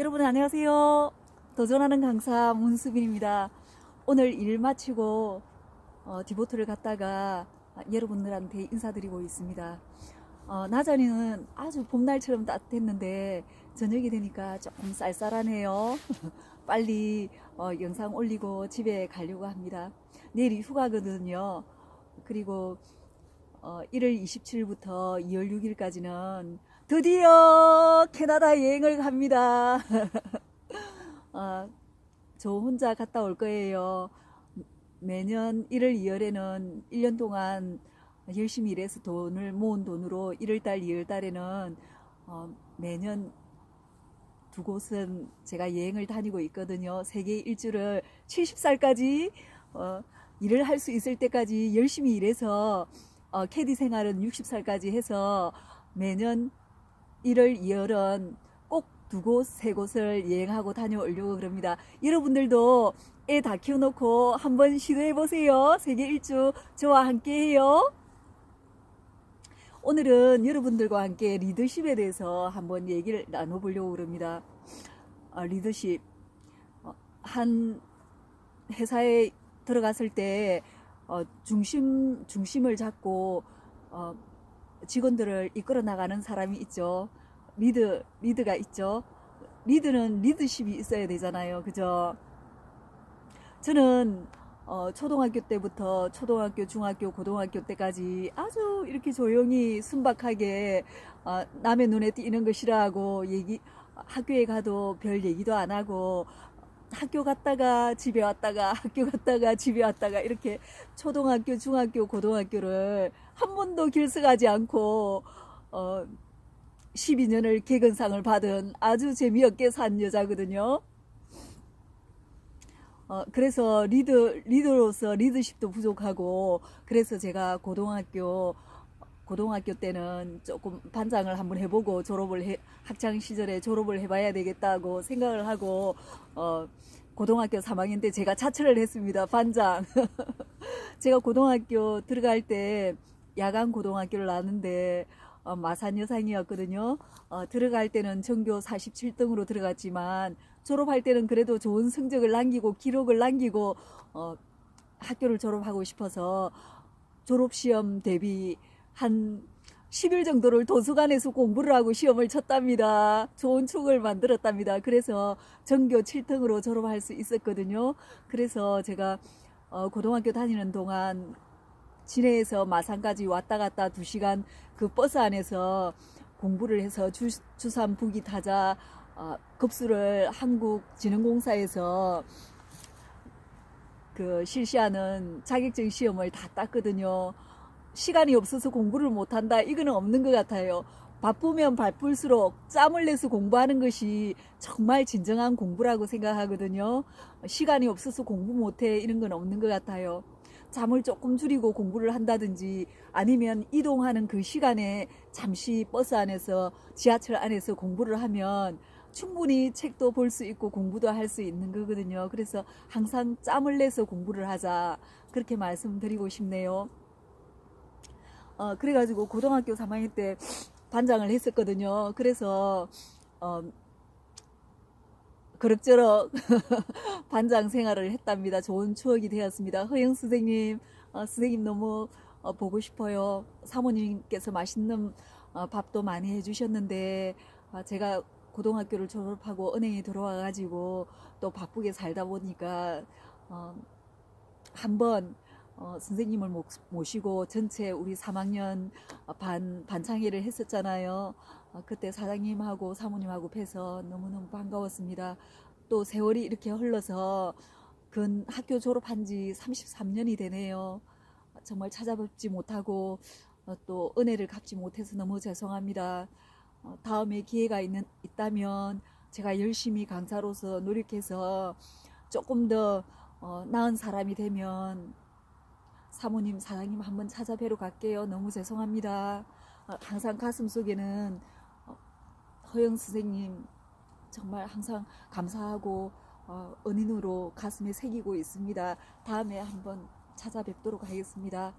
여러분 안녕하세요. 도전하는 강사 문수빈입니다. 오늘 일 마치고 어, 디보트를 갔다가 여러분들한테 인사드리고 있습니다. 어, 낮에는 아주 봄날처럼 따뜻했는데 저녁이 되니까 조금 쌀쌀하네요. 빨리 어, 영상 올리고 집에 가려고 합니다. 내일이 휴가거든요. 그리고 어, 1월 27일부터 2월 6일까지는 드디어 캐나다 여행을 갑니다. 어, 저 혼자 갔다 올 거예요. 매년 1월 2월에는 1년 동안 열심히 일해서 돈을 모은 돈으로 1월달, 2월달에는 어, 매년 두 곳은 제가 여행을 다니고 있거든요. 세계 일주를 70살까지 어, 일을 할 수 있을 때까지 열심히 일해서 어, 캐디 생활은 60살까지 해서 매년 1월, 2월은 꼭 두 곳, 세 곳을 여행하고 다녀오려고 그럽니다. 여러분들도 애 다 키워놓고 한번 시도해보세요. 세계 일주 저와 함께 해요. 오늘은 여러분들과 함께 리더십에 대해서 한번 얘기를 나눠보려고 그럽니다. 어, 리더십. 어, 한 회사에 들어갔을 때 어, 중심, 중심을 잡고 어, 직원들을 이끌어 나가는 사람이 있죠. 리드, 리드가 있죠. 리드는 리더십이 있어야 되잖아요. 그죠? 저는 어, 초등학교 때부터 초등학교, 중학교, 고등학교 때까지 아주 이렇게 조용히 순박하게 어, 남의 눈에 띄는 거 싫어하고 얘기 학교에 가도 별 얘기도 안 하고 학교 갔다가 집에 왔다가 학교 갔다가 집에 왔다가 이렇게 초등학교, 중학교, 고등학교를 한 번도 길석하지 않고 어 12년을 개근상을 받은 아주 재미없게 산 여자거든요. 어, 그래서 리더, 리더로서 리더십도 부족하고, 그래서 제가 고등학교, 고등학교 때는 조금 반장을 한번 해보고 졸업을 해, 학창 시절에 졸업을 해봐야 되겠다고 생각을 하고, 어, 고등학교 3학년 때 제가 자처를 했습니다. 반장. 제가 고등학교 들어갈 때 야간 고등학교를 나왔는데, 어, 마산 여상이었거든요. 어, 들어갈 때는 전교 47등으로 들어갔지만 졸업할 때는 그래도 좋은 성적을 남기고 기록을 남기고 어, 학교를 졸업하고 싶어서 졸업 시험 대비 한 10일 정도를 도서관에서 공부를 하고 시험을 쳤답니다. 좋은 추억을 만들었답니다. 그래서 전교 7등으로 졸업할 수 있었거든요. 그래서 제가 어, 고등학교 다니는 동안 진해에서 마산까지 왔다 갔다 두 시간 그 버스 안에서 공부를 해서 주, 주산 부기 타자 어, 급수를 한국진흥공사에서 그 실시하는 자격증 시험을 다 땄거든요. 시간이 없어서 공부를 못한다. 이거는 없는 것 같아요. 바쁘면 바쁠수록 짬을 내서 공부하는 것이 정말 진정한 공부라고 생각하거든요. 시간이 없어서 공부 못해 이런 건 없는 것 같아요. 잠을 조금 줄이고 공부를 한다든지 아니면 이동하는 그 시간에 잠시 버스 안에서 지하철 안에서 공부를 하면 충분히 책도 볼 수 있고 공부도 할 수 있는 거거든요. 그래서 항상 짬을 내서 공부를 하자. 그렇게 말씀드리고 싶네요. 어, 그래가지고 고등학교 3학년 때 반장을 했었거든요. 그래서, 어, 그럭저럭 반장 생활을 했답니다. 좋은 추억이 되었습니다. 허영 선생님, 어, 선생님 너무 어, 보고 싶어요. 사모님께서 맛있는 어, 밥도 많이 해주셨는데, 아, 제가 고등학교를 졸업하고 은행에 들어와가지고 또 바쁘게 살다 보니까, 어, 한번 어, 선생님을 모- 모시고 전체 우리 3학년 반, 반창회를 했었잖아요. 어, 그때 사장님하고 사모님하고 뵈서 너무너무 반가웠습니다. 또 세월이 이렇게 흘러서 근 학교 졸업한 지 33년이 되네요. 정말 찾아뵙지 못하고 어, 또 은혜를 갚지 못해서 너무 죄송합니다. 어, 다음에 기회가 있는, 있다면 제가 열심히 강사로서 노력해서 조금 더 어, 나은 사람이 되면 사모님, 사장님 한번 찾아뵈러 갈게요. 너무 죄송합니다. 어, 항상 가슴 속에는 어, 허영 선생님 정말 항상 감사하고 어, 은인으로 가슴에 새기고 있습니다. 다음에 한번 찾아뵙도록 하겠습니다.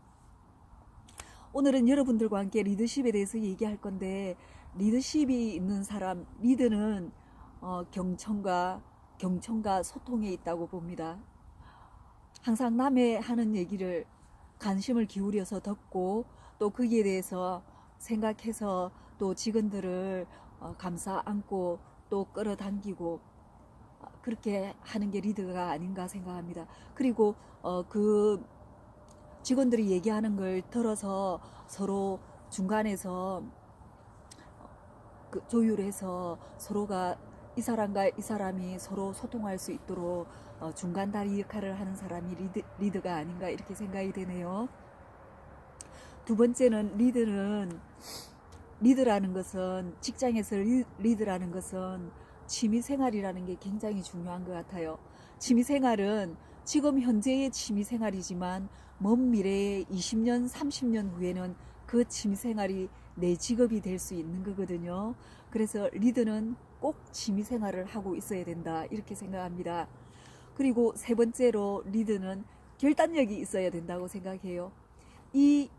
오늘은 여러분들과 함께 리더십에 대해서 얘기할 건데 리더십이 있는 사람, 리더는 어, 경청과 경청과 소통에 있다고 봅니다. 항상 남의 하는 얘기를 관심을 기울여서 듣고 또 거기에 대해서 생각해서 또 직원들을 어, 감싸 안고 또 끌어당기고 어, 그렇게 하는 게 리더가 아닌가 생각합니다. 그리고 어, 그 직원들이 얘기하는 걸 들어서 서로 중간에서 그 조율해서 서로가 이 사람과 이 사람이 서로 소통할 수 있도록 어, 중간 다리 역할을 하는 사람이 리드, 리드가 아닌가 이렇게 생각이 되네요. 두 번째는 리드는 리드라는 것은 직장에서 리, 리드라는 것은 취미 생활이라는 게 굉장히 중요한 것 같아요. 취미 생활은 지금 현재의 취미 생활이지만 먼 미래에 20년, 30년 후에는 그 취미 생활이 내 직업이 될 수 있는 거거든요. 그래서 리드는 꼭 취미 생활을 하고 있어야 된다. 이렇게 생각합니다. 그리고 세 번째로 리드는 결단력이 있어야 된다고 생각해요. 이,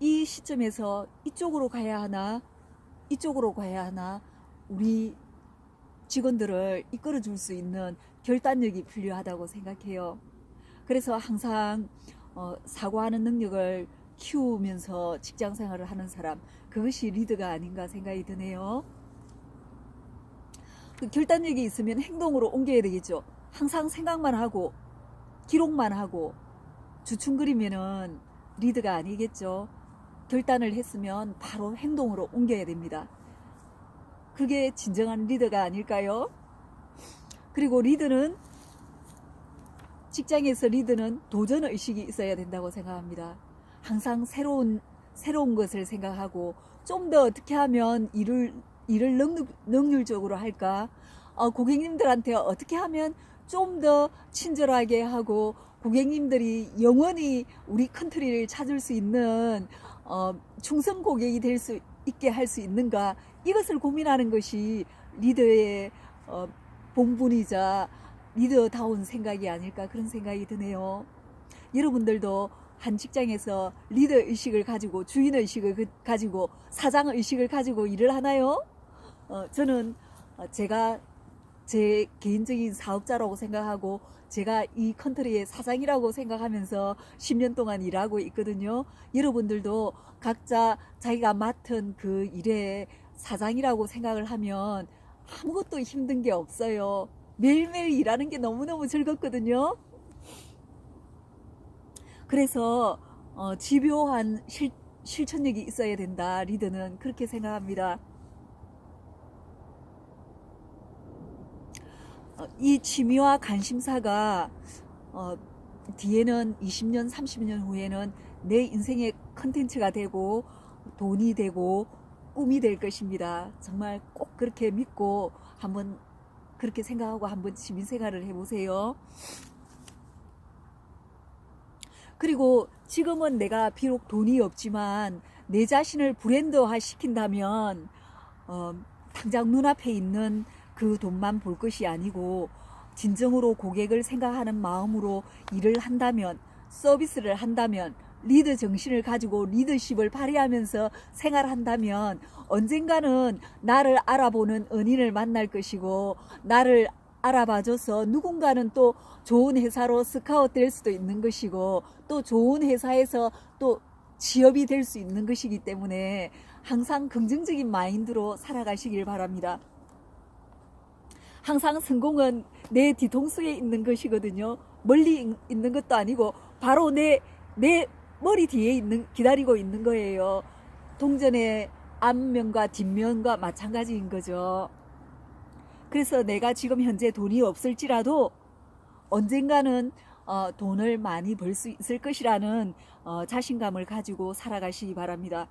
이 시점에서 이쪽으로 가야 하나, 이쪽으로 가야 하나, 우리 직원들을 이끌어 줄 수 있는 결단력이 필요하다고 생각해요. 그래서 항상 어, 사고하는 능력을 키우면서 직장 생활을 하는 사람, 그것이 리드가 아닌가 생각이 드네요. 그 결단력이 있으면 행동으로 옮겨야 되겠죠. 항상 생각만 하고 기록만 하고 주춤거리면은 리드가 아니겠죠. 결단을 했으면 바로 행동으로 옮겨야 됩니다. 그게 진정한 리더가 아닐까요? 그리고 리드는 직장에서 리드는 도전 의식이 있어야 된다고 생각합니다. 항상 새로운 새로운 것을 생각하고 좀 더 어떻게 하면 일을 일을 능률, 능률적으로 할까? 어, 고객님들한테 어떻게 하면 좀 더 친절하게 하고 고객님들이 영원히 우리 컨트리를 찾을 수 있는 어, 충성 고객이 될 수 있게 할 수 있는가 이것을 고민하는 것이 리더의 어, 본분이자 리더다운 생각이 아닐까 그런 생각이 드네요. 여러분들도 한 직장에서 리더 의식을 가지고 주인 의식을 그- 가지고 사장 의식을 가지고 일을 하나요? 어, 저는 어, 제가 제 개인적인 사업자라고 생각하고 제가 이 컨트리의 사장이라고 생각하면서 10년 동안 일하고 있거든요. 여러분들도 각자 자기가 맡은 그 일의 사장이라고 생각을 하면 아무것도 힘든 게 없어요. 매일매일 일하는 게 너무너무 즐겁거든요. 그래서 어, 집요한 실, 실천력이 있어야 된다. 리더는 그렇게 생각합니다. 어, 이 취미와 관심사가 어, 뒤에는 20년, 30년 후에는 내 인생의 컨텐츠가 되고 돈이 되고 꿈이 될 것입니다. 정말 꼭 그렇게 믿고 한번 그렇게 생각하고 한번 취미 생활을 해보세요. 그리고 지금은 내가 비록 돈이 없지만 내 자신을 브랜드화 시킨다면 어, 당장 눈앞에 있는 그 돈만 볼 것이 아니고 진정으로 고객을 생각하는 마음으로 일을 한다면 서비스를 한다면 리더 정신을 가지고 리더십을 발휘하면서 생활한다면 언젠가는 나를 알아보는 은인을 만날 것이고 나를 알아봐줘서 누군가는 또 좋은 회사로 스카웃 될 수도 있는 것이고 또 좋은 회사에서 또 취업이 될 수 있는 것이기 때문에 항상 긍정적인 마인드로 살아가시길 바랍니다. 항상 성공은 내 뒤통수에 있는 것이거든요. 멀리 있- 있는 것도 아니고 바로 내, 내 머리 뒤에 있는, 기다리고 있는 거예요. 동전의 앞면과 뒷면과 마찬가지인 거죠. 그래서 내가 지금 현재 돈이 없을지라도 언젠가는 어, 돈을 많이 벌 수 있을 것이라는 어, 자신감을 가지고 살아가시기 바랍니다.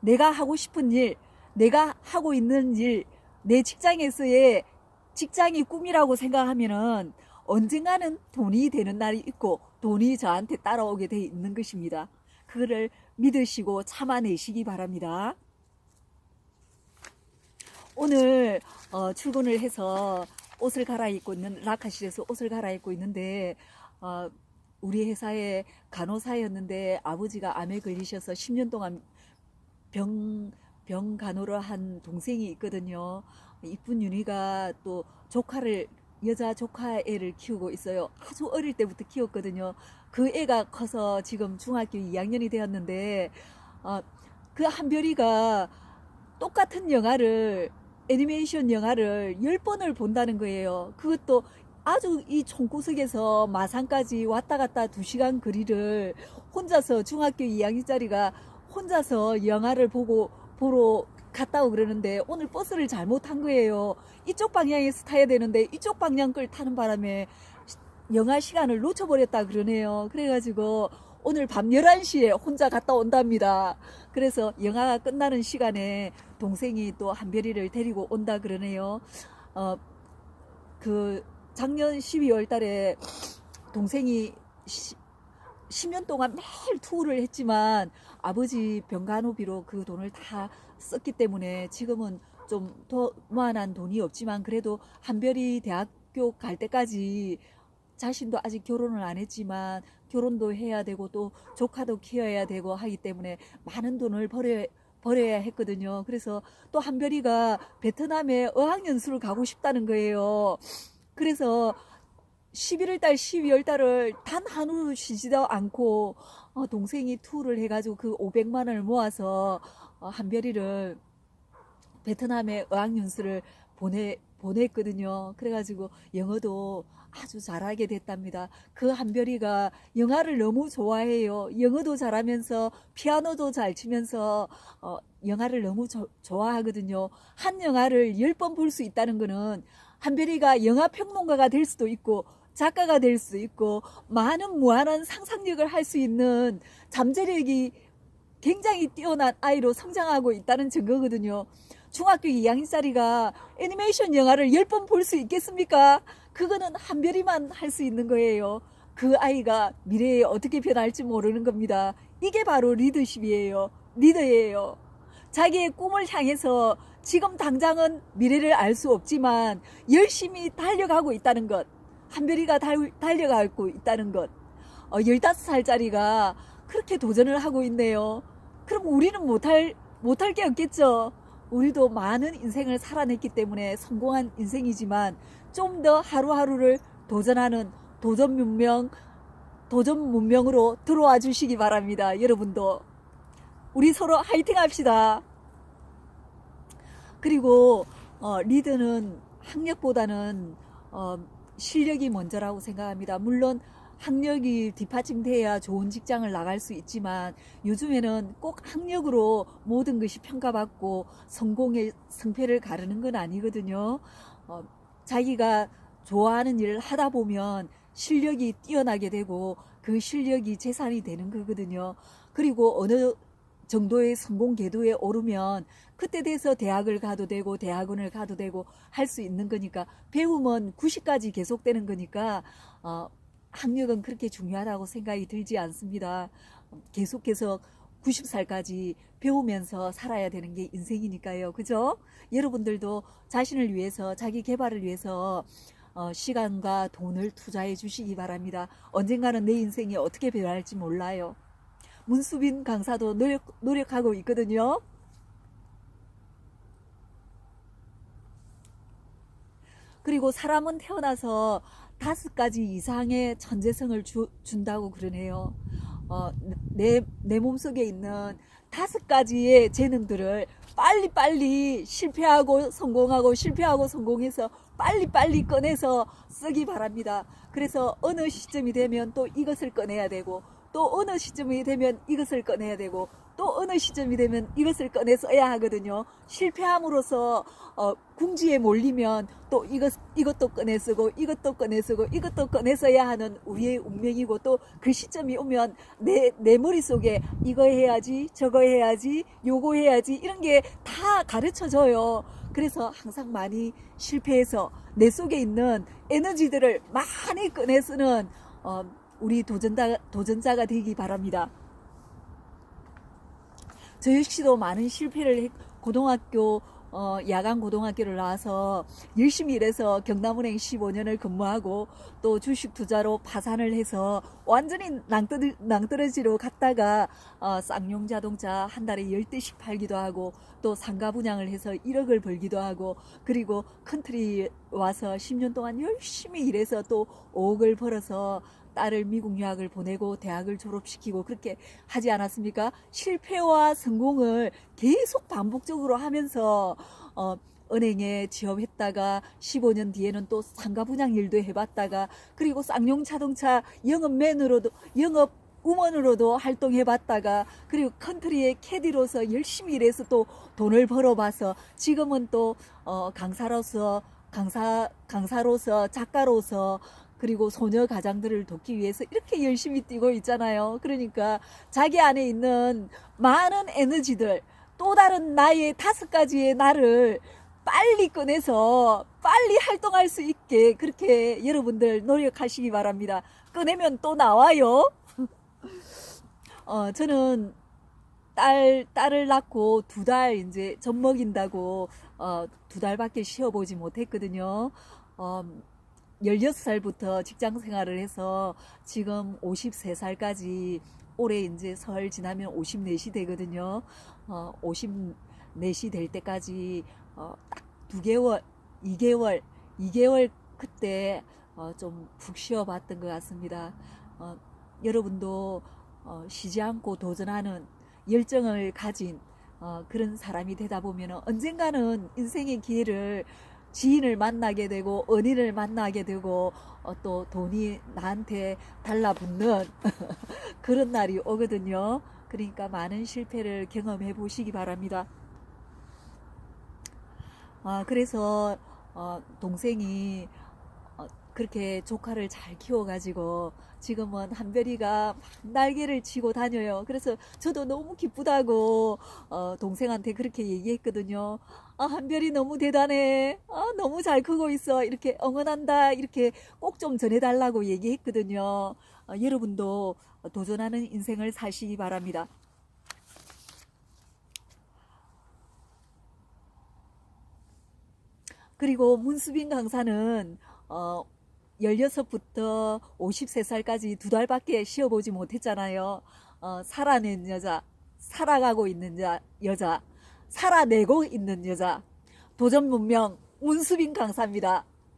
내가 하고 싶은 일, 내가 하고 있는 일, 내 직장에서의 직장이 꿈이라고 생각하면은 언젠가는 돈이 되는 날이 있고 돈이 저한테 따라오게 돼 있는 것입니다. 그거를 믿으시고 참아내시기 바랍니다. 오늘 어, 출근을 해서 옷을 갈아입고 있는 라카실에서 옷을 갈아입고 있는데 어, 우리 회사의 간호사였는데 아버지가 암에 걸리셔서 10년 동안 병 병 간호를 한 동생이 있거든요. 이쁜 윤희가 또 조카를 여자 조카 애를 키우고 있어요. 아주 어릴 때부터 키웠거든요. 그 애가 커서 지금 중학교 2학년이 되었는데 어, 그 한별이가 똑같은 영화를 애니메이션 영화를 10번을 본다는 거예요. 그것도 아주 이 총구석에서 마산까지 왔다 갔다 2시간 거리를 혼자서 중학교 2학년짜리가 혼자서 영화를 보고 보러 갔다 고 그러는데 오늘 버스를 잘못한 거예요. 이쪽 방향에서 타야 되는데 이쪽 방향 걸 타는 바람에 시- 영화 시간을 놓쳐버렸다 그러네요. 그래가지고 오늘 밤 11시에 혼자 갔다 온답니다. 그래서 영화가 끝나는 시간에 동생이 또 한별이를 데리고 온다 그러네요. 어, 그 작년 12월 달에 동생이 시, 10년 동안 매일 투어를 했지만 아버지 병간호비로 그 돈을 다 썼기 때문에 지금은 좀더 무한한 돈이 없지만 그래도 한별이 대학교 갈 때까지 자신도 아직 결혼을 안 했지만 결혼도 해야 되고 또 조카도 키워야 되고 하기 때문에 많은 돈을 벌여 벌여야 했거든요. 그래서 또 한별이가 베트남에 어학연수를 가고 싶다는 거예요. 그래서 11월 달, 12월 달을 단 하루 쉬지도 않고 어, 동생이 투어를 해가지고 그 500만 원을 모아서 어, 한별이를 베트남에 어학연수를 보내 보냈거든요. 그래가지고 영어도 아주 잘하게 됐답니다. 그 한별이가 영화를 너무 좋아해요. 영어도 잘하면서 피아노도 잘 치면서 어, 영화를 너무 조- 좋아하거든요. 한 영화를 열 번 볼 수 있다는 거는 한별이가 영화 평론가가 될 수도 있고 작가가 될 수도 있고 많은 무한한 상상력을 할 수 있는 잠재력이 굉장히 뛰어난 아이로 성장하고 있다는 증거거든요. 중학교 2학년짜리가 애니메이션 영화를 10번 볼 수 있겠습니까? 그거는 한별이만 할 수 있는 거예요. 그 아이가 미래에 어떻게 변할지 모르는 겁니다. 이게 바로 리더십이에요. 리더예요. 자기의 꿈을 향해서 지금 당장은 미래를 알 수 없지만 열심히 달려가고 있다는 것. 한별이가 달, 달려가고 있다는 것. 어, 15살짜리가 그렇게 도전을 하고 있네요. 그럼 우리는 못할, 못할 게 없겠죠. 우리도 많은 인생을 살아냈기 때문에 성공한 인생이지만 좀 더 하루하루를 도전하는 도전 문명, 도전 문명으로 들어와 주시기 바랍니다. 여러분도. 우리 서로 화이팅 합시다. 그리고 어, 리드는 학력보다는 어, 실력이 먼저라고 생각합니다. 물론 학력이 뒷받침돼야 좋은 직장을 나갈 수 있지만 요즘에는 꼭 학력으로 모든 것이 평가받고 성공의 성패를 가르는 건 아니거든요. 어, 자기가 좋아하는 일을 하다 보면 실력이 뛰어나게 되고 그 실력이 재산이 되는 거거든요. 그리고 어느 정도의 성공 궤도에 오르면 그때 돼서 대학을 가도 되고 대학원을 가도 되고 할 수 있는 거니까 배움은 90까지 계속되는 거니까 어, 학력은 그렇게 중요하다고 생각이 들지 않습니다. 계속해서 90살까지 배우면서 살아야 되는 게 인생이니까요. 그죠? 여러분들도 자신을 위해서 자기 개발을 위해서 어, 시간과 돈을 투자해 주시기 바랍니다. 언젠가는 내 인생이 어떻게 변할지 몰라요. 문수빈 강사도 노력, 노력하고 있거든요. 그리고 사람은 태어나서 다섯 가지 이상의 천재성을 주, 준다고 그러네요. 어, 내, 내 몸속에 있는 다섯 가지의 재능들을 빨리빨리 실패하고 성공하고 실패하고 성공해서 빨리빨리 꺼내서 쓰기 바랍니다. 그래서 어느 시점이 되면 또 이것을 꺼내야 되고 또 어느 시점이 되면 이것을 꺼내야 되고 또 어느 시점이 되면 이것을 꺼내 써야 하거든요. 실패함으로써 어, 궁지에 몰리면 또 이것 이것도 꺼내 쓰고 이것도 꺼내 쓰고 이것도 꺼내 써야 하는 우리의 운명이고 또 그 시점이 오면 내 내 머릿속에 이거 해야지 저거 해야지 요거 해야지 이런 게 다 가르쳐 줘요. 그래서 항상 많이 실패해서 내 속에 있는 에너지들을 많이 꺼내 쓰는 어, 우리 도전자, 도전자가 되기 바랍니다. 저 역시도 많은 실패를 했, 고등학교 어, 야간 고등학교를 나와서 열심히 일해서 경남은행 15년을 근무하고 또 주식 투자로 파산을 해서 완전히 낭떠러, 낭떠러지로 갔다가 어, 쌍용 자동차 한 달에 10대씩 팔기도 하고 또 상가 분양을 해서 1억을 벌기도 하고 그리고 컨트리 와서 10년 동안 열심히 일해서 또 5억을 벌어서 딸을 미국 유학을 보내고 대학을 졸업시키고 그렇게 하지 않았습니까? 실패와 성공을 계속 반복적으로 하면서 어, 은행에 취업했다가 15년 뒤에는 또 상가 분양 일도 해봤다가 그리고 쌍용 자동차 영업맨으로도 영업 우먼으로도 활동해봤다가 그리고 컨트리의 캐디로서 열심히 일해서 또 돈을 벌어봐서 지금은 또 어, 강사로서 강사 강사로서 작가로서 그리고 소녀 가장들을 돕기 위해서 이렇게 열심히 뛰고 있잖아요. 그러니까 자기 안에 있는 많은 에너지들 또 다른 나의 다섯 가지의 나를 빨리 꺼내서 빨리 활동할 수 있게 그렇게 여러분들 노력하시기 바랍니다. 꺼내면 또 나와요. 어, 저는 딸, 딸을 낳고 두 달 이제 젖 먹인다고, 어, 두 달밖에 쉬어보지 못했거든요. 어, 16살부터 직장 생활을 해서 지금 53살까지 올해 이제 설 지나면 54시 되거든요. 어, 54시 될 때까지, 어, 딱 두 개월, 2개월, 2개월 그때, 어, 좀 푹 쉬어봤던 것 같습니다. 어, 여러분도 어, 쉬지 않고 도전하는 열정을 가진 어, 그런 사람이 되다 보면 언젠가는 인생의 기회를 지인을 만나게 되고 은인을 만나게 되고 어, 또 돈이 나한테 달라붙는 그런 날이 오거든요. 그러니까 많은 실패를 경험해 보시기 바랍니다. 아, 그래서 어, 동생이 어, 그렇게 조카를 잘 키워가지고 지금은 한별이가 막 날개를 치고 다녀요. 그래서 저도 너무 기쁘다고 어, 동생한테 그렇게 얘기했거든요. 아, 한별이 너무 대단해. 아, 너무 잘 크고 있어. 이렇게 응원한다. 이렇게 꼭 좀 전해달라고 얘기했거든요. 어, 여러분도 도전하는 인생을 사시기 바랍니다. 그리고 문수빈 강사는 어 16부터 53살까지 두 달밖에 쉬어보지 못했잖아요. 어, 살아낸 여자, 살아가고 있는 자, 여자, 살아내고 있는 여자, 도전 문명 문수빈 강사입니다.